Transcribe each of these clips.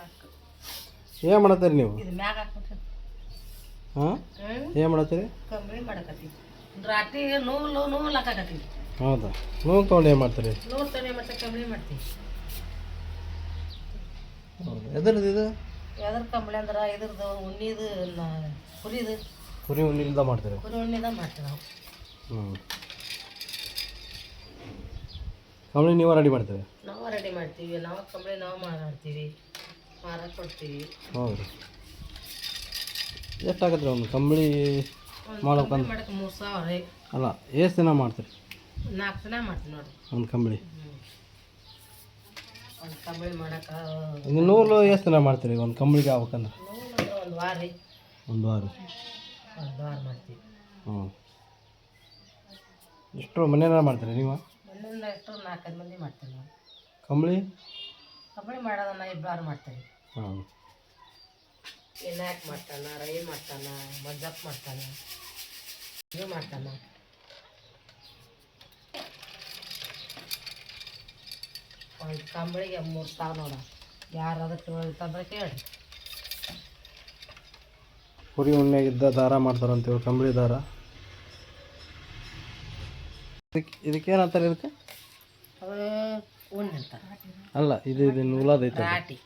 ಸಾಕು. ಏನು ಮಾಡತ್ತೀರಿ ನೀವು? ಇದು ಮ್ಯಾಗ ಹಾಕ್ಬಿಟ್ರಿ. ಹಾಂ? ಏನು ಮಾಡತ್ತೀರಿ? ಕಂಬಳಿ ಮಾಡಕತ್ತೀವಿ ರಾಟಿ ನೂಲು ನೂಲು ಹಾಕಾಕತ್ತೀವಿ ಹೌದಾ? ನೋವು ತೊಗೊಂಡು ಏನು ಮಾಡ್ತೀರಿ? ನೂರು ಏನು ಮಾಡ್ತೀವಿ ಕಂಬಳಿ ಮಾಡ್ತೀವಿ. ಹೌದು? ಎದ್ರದ್ದು ಇದು? ಎದ್ರ ಕಂಬಳಿ ಅಂದ್ರೆ ಇದ್ರದ್ದು ಉಣ್ಣಿದು ಕುರಿದು. ಕುರಿ ಉಣ್ಣಿಲ್ದ ಮಾಡ್ತೀರಿ? ಕುರಿ ಉಣ್ಣಿದ ಮಾಡ್ತೀವಿ ನಾವು. ಹ್ಞೂ ಕಂಬಳಿ ನೀವು ರೆಡಿ ಮಾಡ್ತೀರಿ? ನಾವು ರೆಡಿ ಮಾಡ್ತೀವಿ. ನಾವು ಕಂಬಳಿ ನಾವು ಮಾಡ್ತೀವಿ. ಮಾರಕ್ಕೆ ಕೊಡ್ತೀವಿ. ಹೌದು. ಎಷ್ಟಾಗತ್ತೆ ರೀ ಒಂದು ಕಂಬಳಿ ಒಂದು ಮಾಡ್ಬೇಕಂದ್ರೆ? ಮಾಡಕ್ಕೆ ಮೂರು ಸಾವಿರ ರೀ. ಅಲ್ಲ ಎಷ್ಟು ದಿನ ಮಾಡ್ತೀರಿ? ನಾಲ್ಕು ದಿನ ಮಾಡ್ತೀವಿ ನೋಡಿ ಒಂದು ಕಂಬಳಿ? ಒಂದು ಕಂಬಳಿ ಮಾಡಕ್ಕೆ ಇದು ನೂಲು ಎಷ್ಟು ದಿನ ಮಾಡ್ತೀರಿ ಒಂದು ಕಂಬಳಿಗೆ ಆಗ್ಬೇಕಂದ್ರೆ? ಒಂದು ವಾರ ರೀ. ಒಂದು ವಾರ. ಒಂದು ವಾರ ಮಾಡ್ತೀವಿ. ಹ್ಞೂ ಎಷ್ಟು ಮನೆಯಲ್ಲ ಮಾಡ್ತೀರಿ ನೀವು? ಮನೆಯಿಂದ ಎಷ್ಟು ನಾಲ್ಕೈದು ಮಂದಿ ಮಾಡ್ತೀವಿ ನಾವು. ಕಂಬಳಿ? ಕಂಬಳಿ ಮಾಡೋದನ್ನ ಇಬ್ಬರು ಮಾಡ್ತೀವಿ. ವಿನಾಯಕ್ ಮಾಡ್ತಾನ ರೈ ಮಾಡ್ತಾನ ಮಜ್ಜಪ್ಪ ಮಾಡ್ತಾನ ಇದು ಮಾಡ್ತಾನ? ಒಂದು ಕಂಬಳಿಗೆ ಮೂರು ಸಾವಿರ ನೋಡ ಯಾರು ಅದಕ್ಕೆ ತಿಳ್ತಂದ್ರೆ ಕೇಳಿ. ಕುರಿ ಉಣ್ಣೆಗಿದ್ದ ದಾರ ಮಾಡ್ತಾರಂತೇಳಿ ಕಂಬಳಿ ದಾರ. ಇದಕ್ಕೆ ಇದಕ್ಕೇನಂತಾರೆ ಇದಕ್ಕೆ? ಅದು ಉಣ್ಣೆ ಅಂತಾರೆ ಅಲ್ಲ ಇದು ಇದು ನೂಲಾದೈತೆ ರಾಟಿ.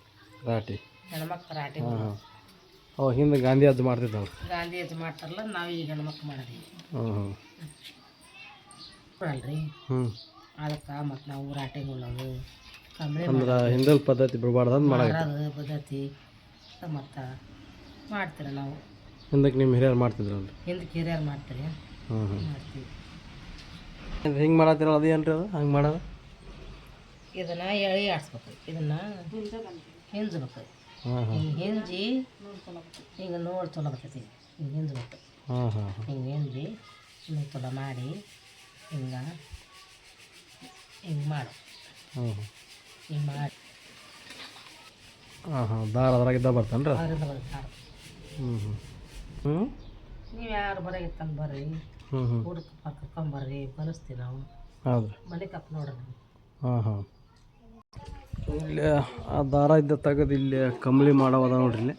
ರಾಟಿ. ಹೆಣ್ಮಕ್ಳು ರಾಟಿ. ಹಾಂ ಹಾಂ. ಅವ ಹಿಂದೆ ಗಾಂಧಿ ಅದು ಮಾಡ್ತಿದ್ದವು ಗಾಂಧಿ ಅದು ಮಾಡ್ತಾರಲ್ಲ ನಾವು ಈಗ ಹೆಣ್ಮಕ್ಳು ಮಾಡೋದು. ಹ್ಞೂ ಹ್ಞೂ ಅಲ್ರಿ ಹ್ಞೂ ಅದಕ್ಕೆ ಮತ್ತು ನಾವು ರಾಟೆ ಉಣ್ಣೋದು ಕಂಬಳಿ ಅಂದ್ರೆ ಹಿಂದಲ್ ಪದ್ಧತಿ ಬಿಡಬಾರ್ದು ಅಂತ ಮಾಡೋದು ಪದ್ಧತಿ. ಮತ್ತು ಮಾಡ್ತೀರ ನಾವು. ಹಿಂದಕ್ಕೆ ನಿಮ್ಮ ಹಿರಿಯರು ಮಾಡ್ತಿದ್ರಲ್ಲ ಹಿಂದಕ್ಕೆ ಹಿರಿಯರು ಮಾಡ್ತೀರಿ? ಹ್ಞೂ ಹ್ಞೂ ಮಾಡ್ತೀವಿ. ಹಿಂಗೆ ಮಾಡತ್ತಿರಲ್ಲ ಅದು ಏನು ರೀ ಅದು? ಹಂಗೆ ಮಾಡೋದು? ಇದನ್ನ ಎಳಿ ಆಡಿಸ್ಬೇಕು. ಇದನ್ನ ಹಿಂಜಬೇಕು ಹಿಂಗೆ ಹಿಂಜಿ ಹಿಂಗೆ ನೋಡಿ ಚಲೋ ಬರ್ತೈತಿ. ಹಿಂಗೆ ಹಿಂಜಬೇಕು ಹಿಂಗೆ ಹಿಂಜಿ ಹಿಂಗೆ ತೊಲ ಮಾಡಿ ಹಿಂಗೆ ಹಿಂಗೆ ಮಾಡು. ಹಿಂಗೆ ಮಾಡಿ. ಹಾಂ ಹಾಂ. ದಾರ ಅದ್ರಾಗಿದ್ದ ಬರ್ತಾನೆ ರೀ ಅದರಿಂದ ಬರ್ತಾರೆ ಹ್ಞೂ ಹ್ಞೂ ಹ್ಞೂ ನೀವು ಯಾರು ಬರಾಗಿತ್ತಂದು ಬರ್ರಿ? ಹ್ಞೂ ಹ್ಞೂ ಊಟಕ್ಕೆ ಕರ್ಕೊಂಬರ್ರಿ ಬಲಿಸ್ತೀವಿ ನಾವು. ಹೌದು. ಮನೆ ಕಪ್ ನೋಡ್ರಿ. ಹಾಂ ಹಾಂ. ಇಲ್ಲಿ ಆ ದಾರ ಇದ್ದ ತೆಗೆದು ಇಲ್ಲಿ ಕಂಬಳಿ ಮಾಡವದ ನೋಡ್ರಿ ಇಲ್ಲಿ.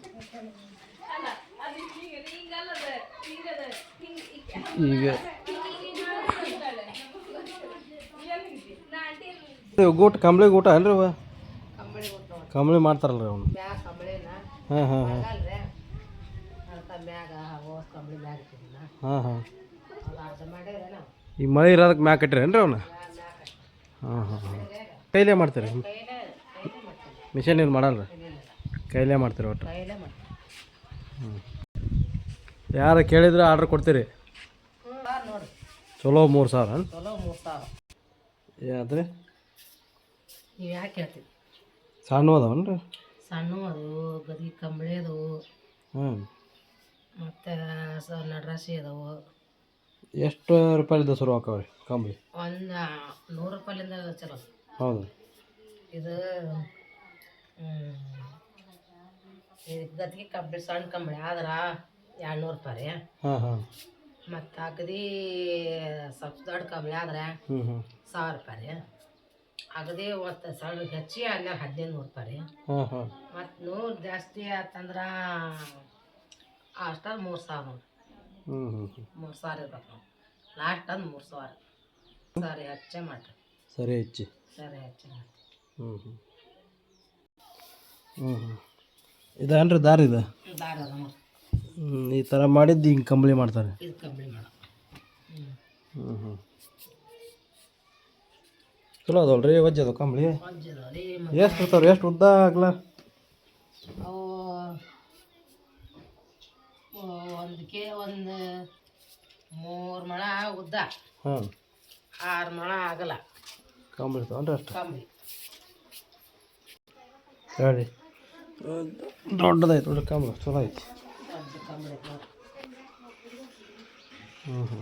ಈಗ ಗೂಟ ಕಂಬಳಿ ಗೂಟ ಅಲ್ರಿ ಅವ ಕಂಬಳಿ ಮಾಡ್ತಾರಲ್ರಿ ಅವನು. ಅವ್ನು ಮ್ಯಾಗ ಹಾಂ ಹಾಂ ಹಾಂ. ಮ್ಯಾಗ ಮ್ಯಾಗ ಹಾಂ ಹಾಂ. ಈ ಮಳೆ ಇರೋದಕ್ಕೆ ಮ್ಯಾಕ್ ಕಟ್ಟಿರೇನು ರೀ ಅವನ್ನ ಮ್ಯಾಗ ಮ್ಯಾಗ ಹಾಂ ಹಾಂ. ಹಾಂ ಕೈಲೇ ಮಾಡ್ತೀರಿ ಮಿಷನ್ ಏನು ಮಾಡಲ್ಲ ಕೈಲೇ ಮಾಡ್ತೀರಿ ಒಟ್ಟು? ಹ್ಞೂ ಯಾರು ಕೇಳಿದ್ರೆ ಆರ್ಡ್ರ್ ಕೊಡ್ತೀರಿ? ಚಲೋ ಮೂರು ಸಾವಿರ? ಯಾವ್ದು ರೀ ಯಾಕೆ ಹೇಳ್ತೀವಿ ಸಣ್ಣ ಅದಾವನ್ ರೀ ಸಣ್ಣ ಅದು ಗದಿ ಕಂಬಳಿ ಅದು ಹ್ಞೂ ಮತ್ತು ಸ ನಡ್ರಾಸಿ ಅದಾವು. ಎಷ್ಟು ರೂಪಾಯಿಲಿಂದ ಶುರು ಹಾಕವ್ರಿ ಕಂಬಳಿ? ಒಂದು ನೂರು ರೂಪಾಯಿಲಿಂದ ಚಲೋ. ಹೌದು. ಇದು ಗದ್ಗೆ ಕಬ್ಬಿ ಸಣ್ಣ ಕಂಬಳಿ ಆದ್ರೆ ಎರಡು ನೂರು ರೂಪಾಯಿ ರೀ. ಹಾಂ ಹಾಂ. ಮತ್ತು ಅಗದಿ ಸ್ವಲ್ಪ ದೊಡ್ಡ ಕಂಬಳಿ ಆದ್ರೆ ಸಾವಿರ ರೂಪಾಯಿ ರೀ. ಅಗದಿ ಒಂದು ಸಣ್ಣ ಹೆಚ್ಚಿ ಆದ್ಮೇಲೆ ಹದಿನೈದು ನೂರು ರೂಪಾಯಿ ರೀ. ಮತ್ತು ನೂರು ಜಾಸ್ತಿ ಆತಂದ್ರೆ ಅಷ್ಟ ಮೂರು ಸಾವಿರ ನೋಡಿ. ಹ್ಞೂ ಹ್ಞೂ ಹ್ಞೂ ಮೂರು ಸಾವಿರ ಇರ್ಬೇಕು ನಾವು ಲಾಸ್ಟ್ ಅಂದ್ರೆ ಮೂರು ಸಾವಿರ. ಸರಿ ಹೆಚ್ಚೆ ಮಾಡಿರಿ. ಸರಿ ಹೆಚ್ಚಿ. ಸರಿ ಹೆಚ್ಚೆ ಮಾಡ್ರಿ. ಹ್ಞೂ ಹ್ಞೂ ಹ್ಞೂ ಹ್ಞೂ ದಾರಿ ಇದು? ದಾರ ಅದ ನೋಡಿ ಹ್ಞೂ ಈ ಥರ ಮಾಡಿದ್ದು ಹಿಂಗೆ ಕಂಬಳಿ ಮಾಡ್ತಾರೆ. ಇದು ಕಂಬಳಿ ಮಾಡೋ. ಹ್ಞೂ ಹ್ಞೂ ಚಲೋ ಅದಲ್ಲ ರೀ ವಜ್ಜೆ ಅದು ಕಂಬಳಿ? ಎಷ್ಟು ಇರ್ತಾವ್ರಿ ಎಷ್ಟು ಉದ್ದ ಆಗಲ್ಲ ಅವು ಒಂದು ಮೂರು ಮೊಳ ಉದ್ದ. ಹಾಂ. ಆರು ಮೊಳ ಆಗಲ್ಲ. ಕಂಬಳಿ ಅಷ್ಟು. ಕಂಬಳಿ. ಹೇಳಿ ದೊಡ್ಡದೈತೆ ನೋಡಿ ಕಂಬಳಿ ಚಲೋ ಐತಿ ಹ್ಞೂ ಹ್ಞೂ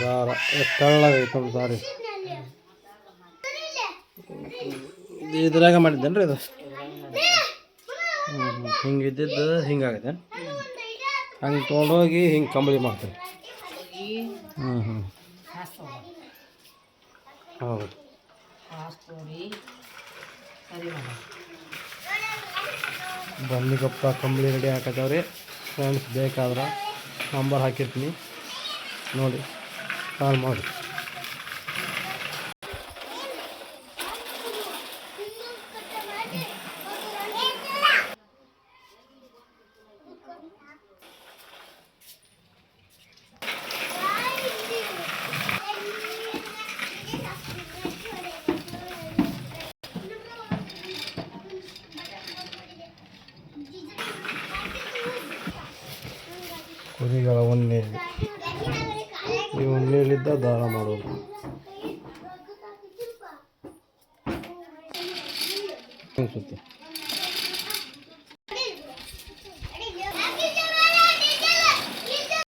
ದಾರ. ತೆಳ್ಳಗೈತೆ ನೋಡಿ ದಾರಿ ಇದ್ರಾಗ ಮಾಡಿದ್ದೇನ್ರಿ ಇದು? ಹ್ಞೂ ಹ್ಞೂ ಹಿಂಗೆ ಇದ್ದಿದ್ದು ಹಿಂಗಾಗೈತೆ ಹಂಗೆ ತೊಗೊಂಡೋಗಿ ಹಿಂಗೆ ಕಂಬಳಿ ಮಾಡ್ತಾರೆ. ಹ್ಞೂ ಹ್ಞೂ ಹೌದು. ಸರಿ ಬನ್ನಿಗಪ್ಪ ಕಂಬಳಿ ರೆಡಿ ಹಾಕತ್ತವ್ರಿ ಫ್ರೆಂಡ್ಸ್ ಬೇಕಾದ್ರೆ ನಂಬರ್ ಹಾಕಿರ್ತೀನಿ. ನೋಡಿ ಕಾಲ್ ಮಾಡಿ. ಕುರಿಗಳ ಉಣ್ಣೆ ಈ ಉಣ್ಣೆಯಲ್ಲಿದ್ದ ದಾರ ಮಾಡೋದು ಅನ್ಸುತ್ತೆ